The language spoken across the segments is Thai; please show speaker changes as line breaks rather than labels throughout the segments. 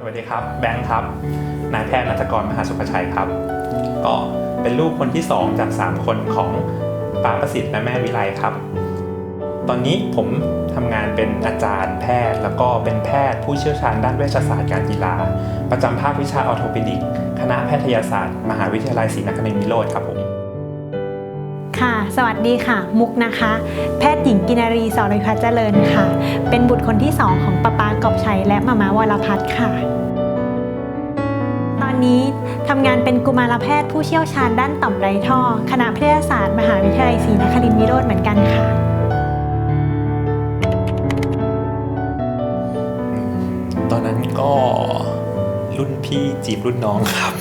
สวัสดีครับแบงค์ครับนายแพทย์นัทกรมหาสุภชัยครับ ก็เป็นลูกคนที่ 2 จาก 3 คนของป้าประสิทธิ์และแม่วิไลครับ ตอนนี้ผมทำงานเป็นอาจารย์แพทย์ แล้วก็เป็นแพทย์ผู้เชี่ยวชาญด้านเวชศาสตร์การกีฬา ประจำภาควิชาออร์โทปิดิก คณะแพทยศาสตร์ มหาวิทยาลัยศรีนครินทร์วิโรธครับผม
ค่ะ สวัสดีค่ะ มุกนะคะ แพทย์หญิงกินารีสริพัฒน์เจริญค่ะ เป็นบุตรคนที่สองของป้าปากอบชัยและมามาวรพัฒน์ค่ะ ตอนนี้ทำงานเป็นกุมารแพทย์ผู้เชี่ยวชาญด้านต่อมไรท่อ คณะแพทยศาสตร์มหาวิทยาลัยศรีนครินทรวิโรธเหมือนกันค่ะ
ตอนนั้นก็รุ่นพี่จีบรุ่นน้องครับ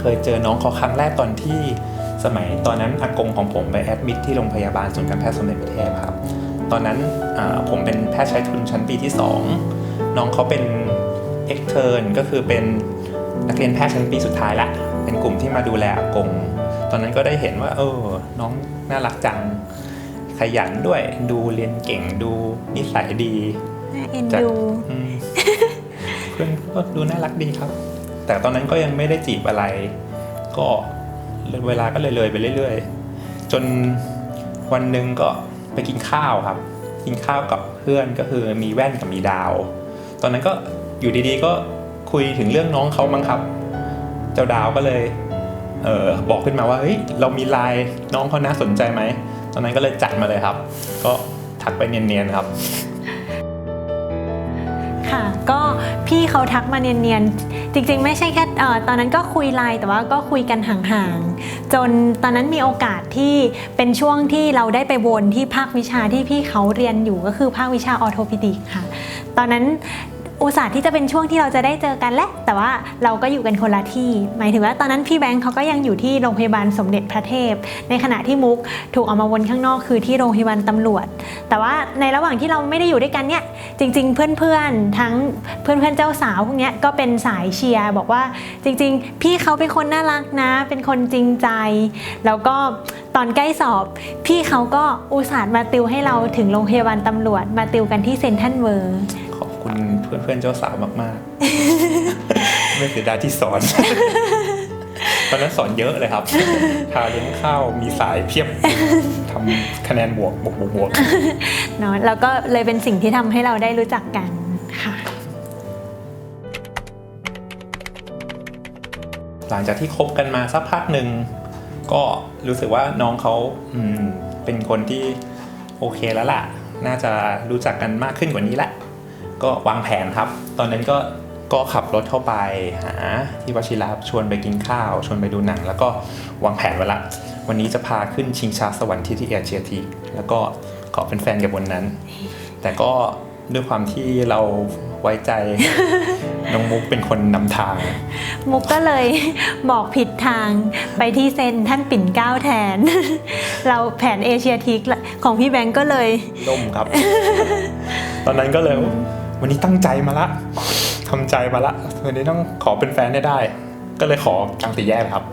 เคยเจอน้องเขาครั้งแรกตอนที่ สมัยตอนนั้นอากงของผมไปแอดมิดที่โรงพยาบาลศูนย์การแพทย์สมเด็จพระเทพครับ ตอนนั้นอ่าผมเป็นแพทย์ใช้ทุนชั้นปีที่ 2 น้องเขาเป็นเอ็กเทอร์นก็คือเป็นนักเรียนแพทย์ชั้นปีสุดท้ายละ เป็นกลุ่มที่มาดูแลอากง ตอนนั้นก็ได้เห็นว่า เออ น้องน่ารักจัง ขยันด้วย ดูเรียนเก่ง ดูนิสัยดี
น่าเอ็น
จาก
ดู
อืมเพื่อนก็ดูน่ารักดีครับ แต่ตอนนั้นก็ยังไม่ได้จีบอะไร ก็ เวลาก็เลยเลยๆไปเรื่อยๆ จนวันหนึ่งก็ไปกินข้าวครับ กินข้าวกับเพื่อนก็คือมีแว่นกับมีดาว ตอนนั้นก็อยู่ดีๆก็คุยถึงเรื่องน้องเขามั้งครับ เจ้าดาวก็เลยเออบอกขึ้นมาว่าเฮ้ยเรามีไลน์น้องเขาน่าสนใจไหม ตอนนั้นก็เลยจัดมาเลยครับ ก็ทักไปเนียนๆครับ
ค่ะก็พี่เขาทักมาเนียนๆ จริงๆ ไม่ใช่แค่ตอนนั้นก็คุยไลน์แต่ว่าก็คุยกันห่างๆ จนตอนนั้นมีโอกาสที่เป็นช่วงที่เราได้ไปวนที่ภาควิชาที่พี่เขาเรียนอยู่ก็คือภาควิชาออโทปิดิกค่ะ ตอนนั้น อุตส่าห์ที่จะเป็นช่วงที่เราจะได้เจอกันแหละ แต่ว่าเราก็อยู่กันคนละที่ หมายถึงว่าตอนนั้นพี่แบงค์เขาก็ยังอยู่ที่โรงพยาบาลสมเด็จพระเทพ ในขณะที่มุกถูกเอามาวนข้างนอกคือที่โรงพยาบาลตำรวจ แต่ว่าในระหว่างที่เราไม่ได้อยู่ด้วยกันเนี่ย จริง ๆ เพื่อนๆ ทั้งเพื่อนๆ เจ้าสาวพวกนี้ก็เป็นสายเชียร์บอกว่าจริง ๆ พี่เขาเป็นคนน่ารักนะ เป็นคนจริงใจ แล้วก็ตอนใกล้สอบ พี่เขาก็อุตส่าห์มาติวให้เราถึงโรงพยาบาลตำรวจ มาติวกันที่เซนทรัลเวิร์
เพื่อนเพื่อนๆเจ้าสาวมากๆ ไม่เสียดายที่สอน ตอนนั้นสอนเยอะเลยครับพาเลี้ยงข้าวมีสายเพียบทำคะแนนบวกบวกบวกบวก
เนาะแล้วก็เลยเป็นสิ่งที่ทำให้เราได้รู้จักกันค่ะ
หลังจากที่คบกันมาสักพักหนึ่งก็รู้สึกว่าน้องเขาอืมเป็นคนที่โอเคแล้วล่ะ น่าจะรู้จักกันมากขึ้นกว่านี้แหละ ก็วางแผนครับ ตอนนั้นก็ก็ขับรถเข้าไปหาที่วชิระชวนไปกินข้าว ชวนไปดูหนัง แล้วก็วางแผนไว้ละ วันนี้จะพาขึ้นชิงช้าสวรรค์ที่ที่เอเชียทีแล้วก็ขอเป็นแฟนกับบนนั้น แต่ก็ด้วยความที่เราไว้ใจ น้องมุกเป็นคนนำทาง
มุกก็เลยบอกผิดทางไปที่เซนท่านปิ่นเกล้าแทน เราแผนเอเชียทิกของพี่แบงก์ก็เลย
ล่มครับ ตอนนั้นก็เลย วันนี้ตั้งใจมาละทำใจมาละวันนี้ต้องขอเป็นแฟนได้ได้ ก็เลยขอกลางตีแยกครับ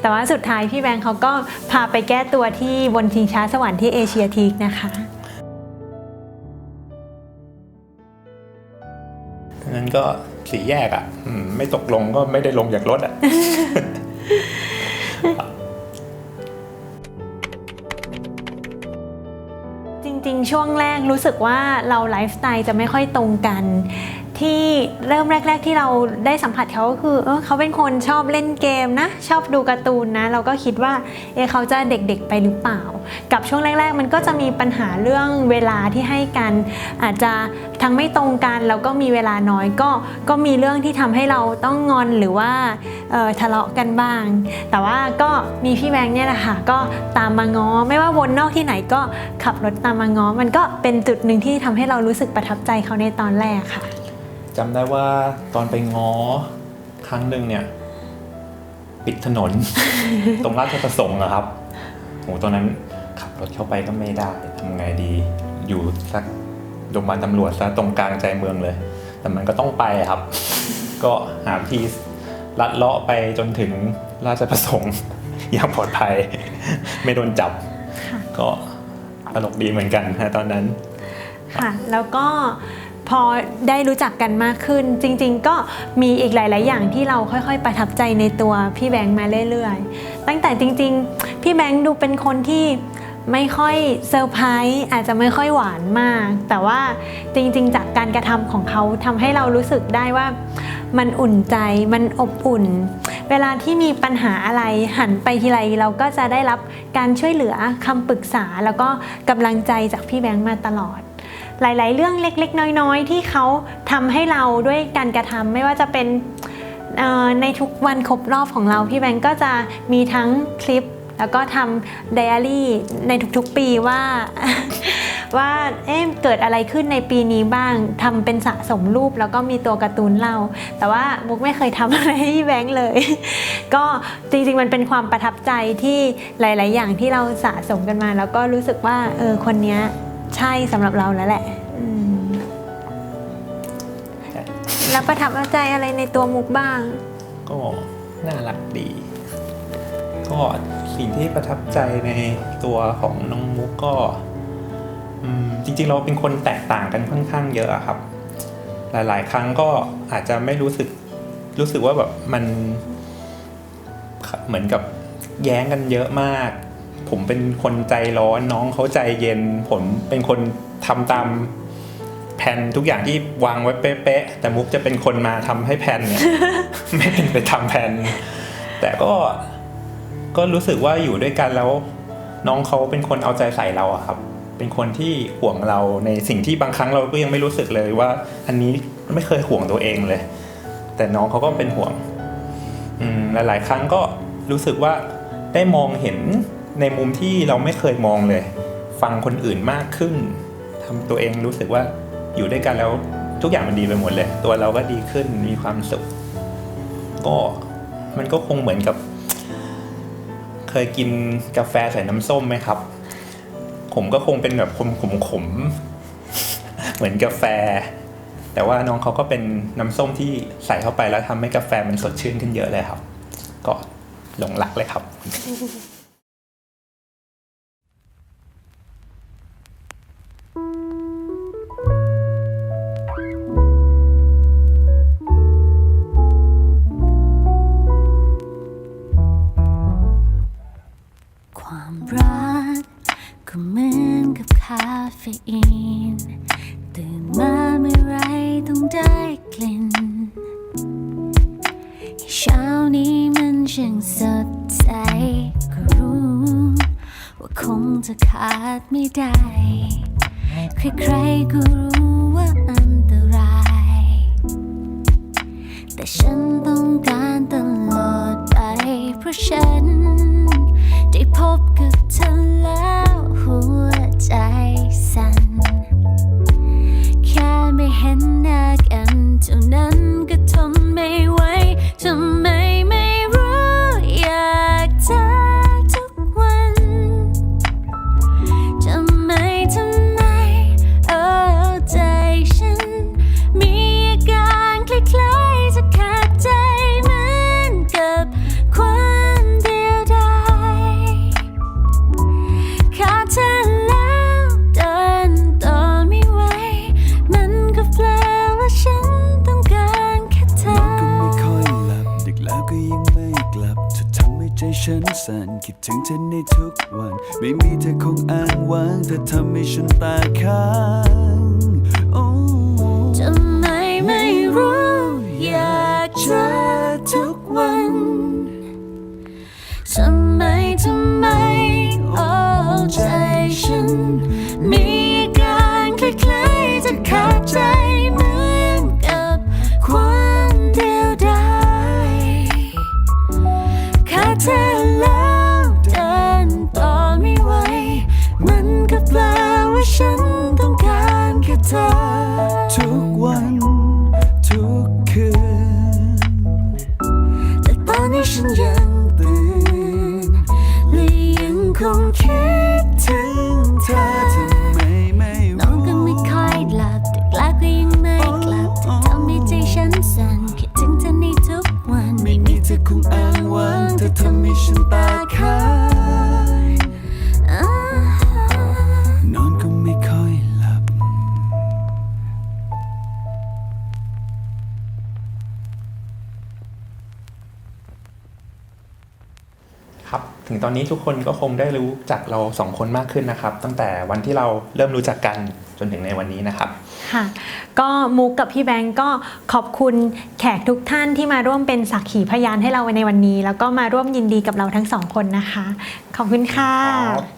แต่ว่าสุดท้ายพี่แบงค์เขาก็พาไปแก้ตัวที่บนชิงช้าสวรรค์ที่เอเชียทีกนะคะ
นั้นก็สีแยกอะอืมไม่ตกลงก็ไม่ได้ลงจากรถอะ
จ ช่วงแรกรู้สึกว่าเราไลฟ์สไตล์จะไม่ค่อยตรงกัน ที่เริ่มแรก ๆ ที่เราได้สัมผัสเขาก็คือเออเขาเป็นคนชอบเล่นเกมนะ ชอบดูการ์ตูนนะ เราก็คิดว่าเอะเขาจะเด็กๆไปหรือเปล่า กับช่วงแรก ๆ มันก็จะมีปัญหาเรื่องเวลาที่ให้กัน อาจจะทั้งไม่ตรงกันแล้วก็มีเวลาน้อยก็ก็มีเรื่องที่ทำให้เราต้องงอนหรือว่าออทะเลาะกันบ้าง แต่ว่าก็มีพี่แบงค์เนี่ยแหละค่ะก็ตามมาง้อไม่ว่าวนนอกที่ไหนก็ขับรถตามมาง้อมันก็เป็นจุดหนึ่งที่ทำให้เรารู้สึกประทับใจเขาในตอนแรกค่ะ
จำได้ว่าตอนไปง้อครั้งหนึ่งเนี่ย ปิดถนน ตรงราชประสงค์อะครับโหตอนนั้นขับรถเข้าไปก็ไม่ได้ทำไงดี อยู่สักโรงพยาบาลตำรวจซะตรงกลางใจเมืองเลย แต่มันก็ต้องไปอะครับ ก็หาวิธีลัดเลาะไปจนถึงราชประสงค์อย่างปลอดภัย ไม่โดนจับ
ค่ะ
ก็ตลกดีเหมือนกันฮะตอนนั้น
ค่ะ แล้วก็ พอได้รู้จักกันมากขึ้น จริง ๆ ก็มีอีกหลาย ๆ อย่างที่เราค่อย ๆ ประทับใจในตัวพี่แบงค์มาเรื่อยๆ ตั้งแต่จริง ๆ พี่แบงค์ดูเป็นคนที่ไม่ค่อยเซอร์ไพรส์อาจจะไม่ค่อยหวานมาก แต่ว่าจริง ๆ จากการกระทำของเขาทำให้เรารู้สึกได้ว่ามันอุ่นใจมันอบอุ่น เวลาที่มีปัญหาอะไรหันไปทีไรเราก็จะได้รับการช่วยเหลือคำปรึกษา แล้วก็กำลังใจจากพี่แบงค์มาตลอด หลาย ๆ เรื่องเล็ก ๆ น้อย ๆ ที่เขาทำให้เราด้วยการกระทำไม่ว่าจะเป็นในทุกวันครบรอบของเราพี่แบงก์ก็จะมีทั้งคลิป แล้วก็ทำไดอารี่ในทุกๆปีว่าว่าเอ๊ะเกิดอะไรขึ้นในปีนี้บ้างทำเป็นสะสมรูปแล้วก็มีตัวการ์ตูนเล่า แต่ว่ามุกไม่เคยทำอะไรให้พี่แบงค์เลย ก็จริงๆมันเป็นความประทับใจที่หลาย ๆ อย่างที่เราสะสมกันมา แล้วก็รู้สึกว่าเออคนเนี้ย ใช่สำหรับเราแล้วแหละอืมแล้วประทับใจอะไรในตัวมุกบ้าง
ก็น่ารักดี ก็สิ่งที่ประทับใจในตัวของน้องมุกก็อืมจริงๆเราเป็นคนแตกต่างกันค่อนข้างเยอะอะครับ หลาย ๆ ครั้งก็อาจจะไม่รู้สึกรู้สึกว่าแบบมันเหมือนกับแย้งกันเยอะมาก ผมเป็นคนใจร้อนน้องเขาใจเย็น ผมเป็นคนทำตามแผนทุกอย่างที่วางไว้เป๊ะๆแต่มุกจะเป็นคนมาทำให้แผนเนี่ยไม่เป็นไปทำแผนแต่ก็ก็รู้สึกว่าอยู่ด้วยกันแล้ว น้องเขาเป็นคนเอาใจใส่เราอะครับ เป็นคนที่ห่วงเราในสิ่งที่บางครั้งเราก็ยังไม่รู้สึกเลยว่า อันนี้ไม่เคยห่วงตัวเองเลย แต่น้องเขาก็เป็นห่วง อืมหลาย ๆ ครั้งก็รู้สึกว่าได้มองเห็น ในมุมที่เราไม่เคยมองเลย ฟังคนอื่นมากขึ้นทำตัวเองรู้สึกว่าอยู่ด้วยกันแล้วทุกอย่างมันดีไปหมดเลย ตัวเราก็ดีขึ้นมีความสุข ก็มันก็คงเหมือนกับ เคยกินกาแฟใส่น้ำส้มไหมครับ ผมก็คงเป็นแบบขมขมขมๆเหมือนกาแฟ แต่ว่าน้องเขาก็เป็นน้ำส้มที่ใส่เข้าไปแล้วทำให้กาแฟมันสดชื่นขึ้นเยอะเลยครับ ก็หลงรักเลยครับ
ความรักก็เหมือนกับคาเฟอีน ตื่นมาเมื่อไรต้องได้กลิ่นเช้านี้มันช่างสดใสก็รู้ว่าคงจะขาดไม่ได้ ใครๆก็รู้ว่าอันตราย แต่ฉันต้องการตลอดไปเพราะฉัน
ถึงเธอในทุกวัน ไม่มีเธอคงอ้างว้างเธอทำให้ฉันตาค้าง
恐惧
ถึงตอนนี้ทุกคนก็คงได้รู้จักเราสองคนมากขึ้นนะครับ ตั้งแต่วันที่เราเริ่มรู้จักกันจนถึงในวันนี้นะครับ
ค่ะ ก็มุกกับพี่แบงก์ก็ขอบคุณแขกทุกท่านที่มาร่วมเป็นสักขีพยานให้เราในวันนี้ แล้วก็มาร่วมยินดีกับเราทั้งสองคนนะคะ ขอบคุณค่ะ
ครับ